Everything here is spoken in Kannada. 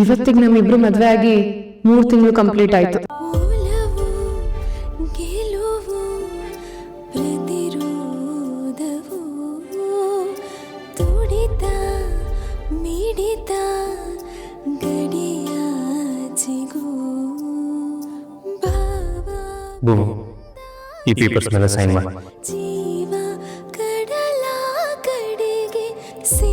ಇವತ್ತಿಗೆ ನಮ್ಮಿಬ್ರು ಮದ್ವೆ ಆಗಿ ಮೂರು ತಿಂಗಳು ಕಂಪ್ಲೀಟ್ ಆಯ್ತು. ಒಲವು ಗೆಲುವು ಪ್ರತಿರೋಧವು ತುಡಿತ ಮಿಡಿತ ಗಡಿಯಾಚೆಗೂ ಭಾವ. ಭೂಮಿ ಈ ಪೇಪರ್ಸ್ ಮೇಲೆ ಸೈನ್ ಮಾಡಿ ಜೀವ ಕಡಲ ಕಡೆಗೆ ಸೇ